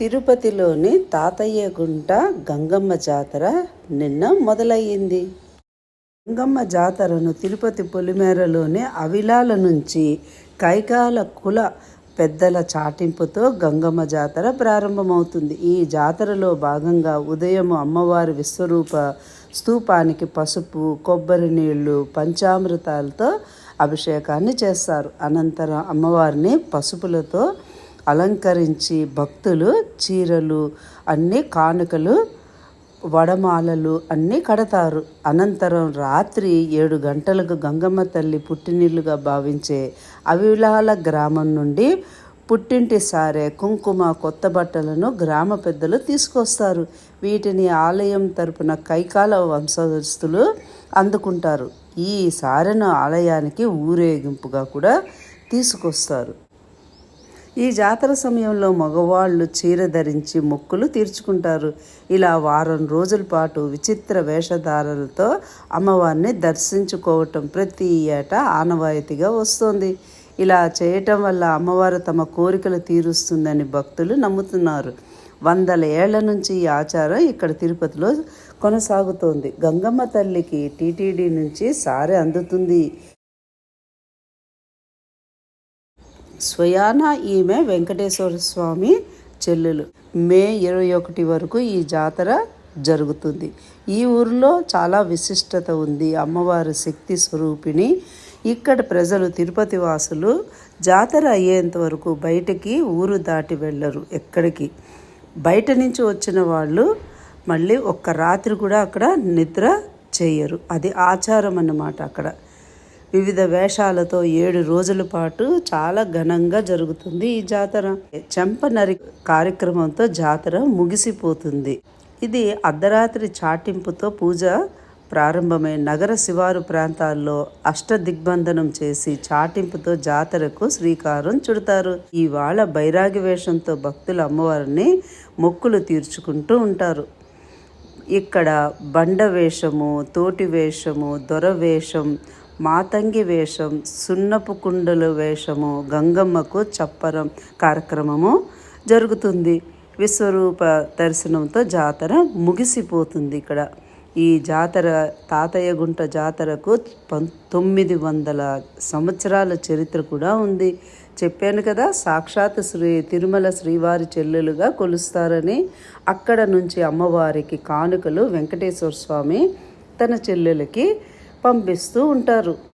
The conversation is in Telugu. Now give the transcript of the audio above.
తిరుపతిలోని తాతయ్య గుంట గంగమ్మ జాతర నిన్న మొదలయ్యింది. గంగమ్మ జాతరను తిరుపతి పొలిమేరలోని అవిలాల నుంచి కైకాల కుల పెద్దల చాటింపుతో గంగమ్మ జాతర ప్రారంభమవుతుంది. ఈ జాతరలో భాగంగా ఉదయం అమ్మవారి విశ్వరూప స్తూపానికి పసుపు కొబ్బరి నీళ్ళు పంచామృతాలతో అభిషేకాన్ని చేస్తారు. అనంతరం అమ్మవారిని పసుపులతో అలంకరించి భక్తులు చీరలు అన్నీ కానుకలు వడమాలలు అన్నీ కడతారు. అనంతరం రాత్రి ఏడు గంటలకు గంగమ్మ తల్లి పుట్టినిల్లుగా భావించే అవిలాల గ్రామం నుండి పుట్టింటి సారే కుంకుమ కొత్త బట్టలను గ్రామ పెద్దలు తీసుకొస్తారు. వీటిని ఆలయం తరపున కైకాల వంశస్థులు అందుకుంటారు. ఈ సారెను ఆలయానికి ఊరేగింపుగా కూడా తీసుకొస్తారు. ఈ జాతర సమయంలో మగవాళ్ళు చీర ధరించి మొక్కులు తీర్చుకుంటారు. ఇలా వారం రోజుల పాటు విచిత్ర వేషధారలతో అమ్మవారిని దర్శించుకోవటం ప్రతి ఏటా ఆనవాయితీగా వస్తుంది. ఇలా చేయటం వల్ల అమ్మవారు తమ కోరికలు తీరుస్తుందని భక్తులు నమ్ముతున్నారు. వందల ఏళ్ళ నుంచి ఈ ఆచారం ఇక్కడ తిరుపతిలో కొనసాగుతోంది. గంగమ్మ తల్లికి టీటీడీ నుంచి సారె అందుతుంది. స్వయాన ఈమె వెంకటేశ్వర స్వామి చెల్లెలు. మే ఇరవై ఒకటి వరకు ఈ జాతర జరుగుతుంది. ఈ ఊరిలో చాలా విశిష్టత ఉంది. అమ్మవారి శక్తి స్వరూపిణి. ఇక్కడ ప్రజలు తిరుపతి వాసులు జాతర అయ్యేంత వరకు బయటకి ఊరు దాటి వెళ్ళరు ఎక్కడికి. బయట నుంచి వచ్చిన వాళ్ళు మళ్ళీ ఒక్క రాత్రి కూడా అక్కడ నిద్ర చేయరు. అది ఆచారం అన్నమాట అక్కడ. వివిధ వేషాలతో ఏడు రోజుల పాటు చాలా ఘనంగా జరుగుతుంది ఈ జాతర. చెంపనరి కార్యక్రమంతో జాతర ముగిసిపోతుంది. ఇది అర్ధరాత్రి చాటింపుతో పూజ ప్రారంభమై నగర శివారు ప్రాంతాల్లో అష్టదిగ్బంధనం చేసి చాటింపుతో జాతరకు శ్రీకారం చుడతారు. ఇవాళ బైరాగి వేషంతో భక్తులు అమ్మవారిని మొక్కులు తీర్చుకుంటూ ఉంటారు. ఇక్కడ బండ వేషము తోటి వేషము దొర వేషం మాతంగి వేషం సున్నపు కుండల వేషము గంగమ్మకు చప్పరం కార్యక్రమము జరుగుతుంది. విశ్వరూప దర్శనంతో జాతర ముగిసిపోతుంది ఇక్కడ. ఈ జాతర తాతయ్య గుంట జాతరకు పంతొమ్మిది వందల సంవత్సరాల చరిత్ర కూడా ఉంది. చెప్పాను కదా సాక్షాత్ శ్రీ తిరుమల శ్రీవారి చెల్లెలుగా కొలుస్తారని. అక్కడ నుంచి అమ్మవారికి కానుకలు వెంకటేశ్వర స్వామి తన చెల్లెలకి పంపిస్తూ ఉంటారు.